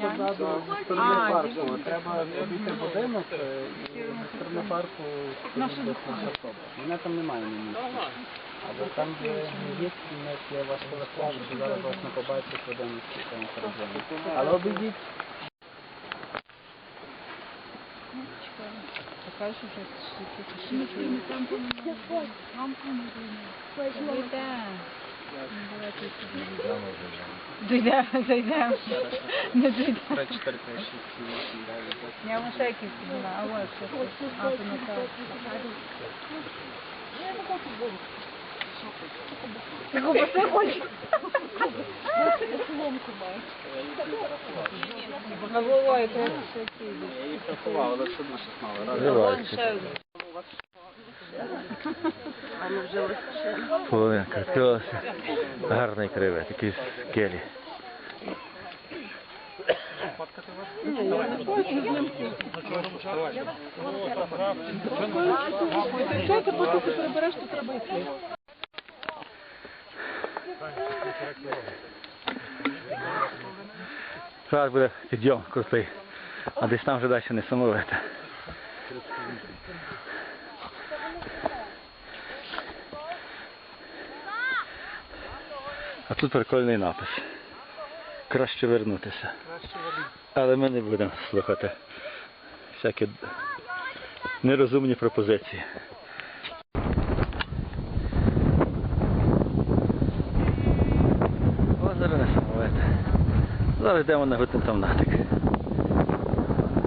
позаду сторони парку. Треба обійти будинок е, і зі сторони парку десь на автобус. Мене там немає на місці. Але там, де є кінець, я вас телефон, що зараз вас не побачить в один із. Але обійдіть. Покажу скільки там Дійдемо, зайдемо. Не дійдемо. 3, 4, 5, 6, 7, 8, 9, 10. Я якісь була, а ось. А, то не так. Ти купити хочеш? Головою, то я ще піду. Я їх рахував, але все одно щось мало. Половинка, кльоси. Гарний то треба йти. Зараз буде підйом крутий, а десь там вже далі не самовите. А тут прикольний напис. Краще вернутися. Але ми не будемо слухати всякі нерозумні пропозиції. Озеро несамовите. Зараз йдемо на Гутентомнатик.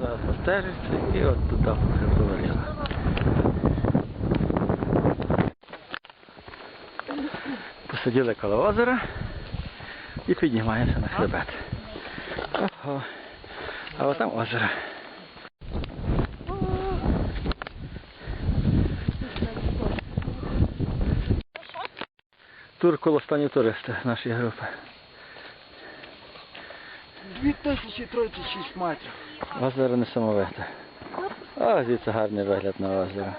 Зараз стежиться і от туди говорила. Посиділи коло озера і піднімаємося на хребет. Ого. А от там озеро. Тур коло останні туристи нашої групи. 2036 метрів. Озеро несамовите. А звідси гарний вигляд на озеро.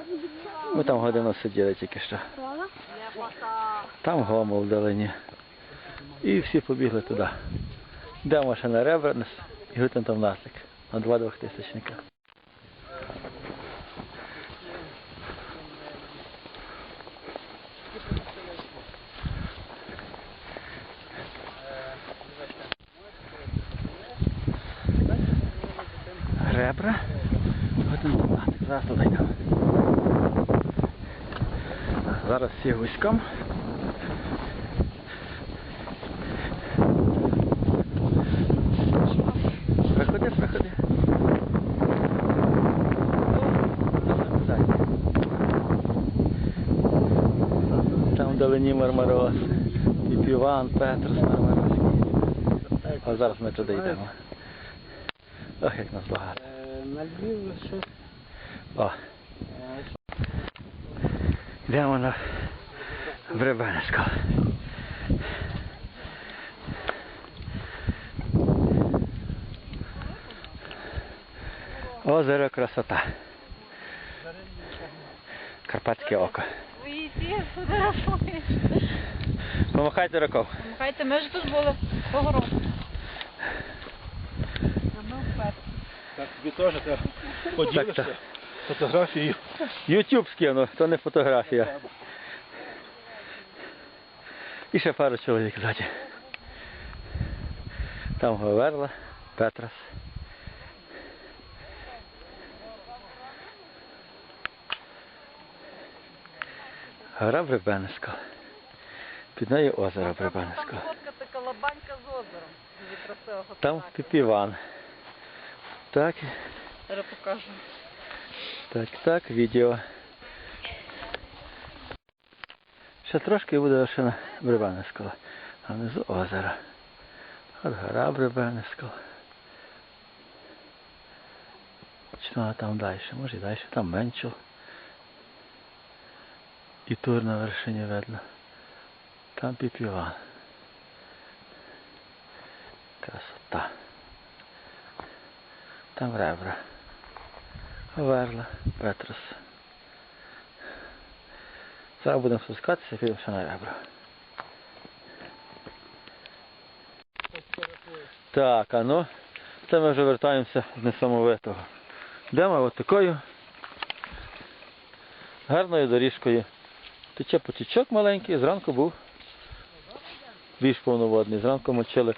Ми там годину сиділи тільки що. Там гомо вдалині. І всі побігли туди. Йдемо ще на Ребранес і Гутен там наслик на два двохтисячника. Ребра. Гутен там наслик. Зараз туди йдемо. Зараз всі гуськом. Вдалині Мармароз. І Піван, Петрос, Мармарозький. А зараз ми туди йдемо. Ох, як нас багато. На Львів щось. О, йдемо на Бребенську. Озеро красота. Карпатське око. Вийди, фотографуєш. Помахайте рукав. Хайте, ми ж тут були того року. Так, тобі теж треба поділишся так. фотографією. Ютуб скину, то не фотографія. І ще пару чоловік ззаді. Там Говерла, Петрос. Гора Бребенська. Під нею озеро Бребенська. Фоткати колобанька з озером. Дуже Там Піпіван. Так, Зараз покажу. так, так, відео. Ще трошки буде вершина Бребенського. А внизу озеро. От гора Бребенського. Чи вона там далі? Може і далі, там менчил. І тур на вершині видно. Там Піпіван. Красота. Там ребра. Верла, Петрос. Зараз будемо спускатися, підемо ще на ребра. Так, а ну, це ми вже вертаємося з несамовитого. Йдемо от такою гарною доріжкою. Тече потічок маленький, зранку був більш повноводний. Зранку мочили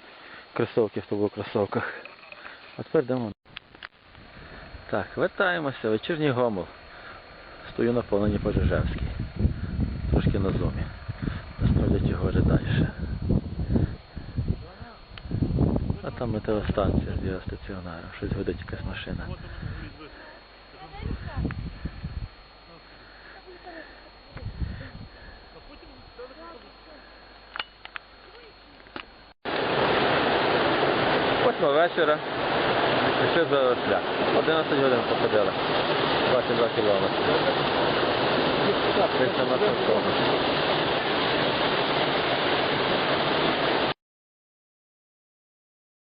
кросовки, хто був у кросовках. А тепер йдемо. Так, вертаємося, вечірній гомол. Стою на полоні Пожежевській. Трошки на зумі. Насправді його вже далі. А там метеостанція з стаціонаром. Щось гудить якась машина. Восьма вечора. Пішли за шлях. 11 годин походили. 22 кілометри. Десь на маршрутку.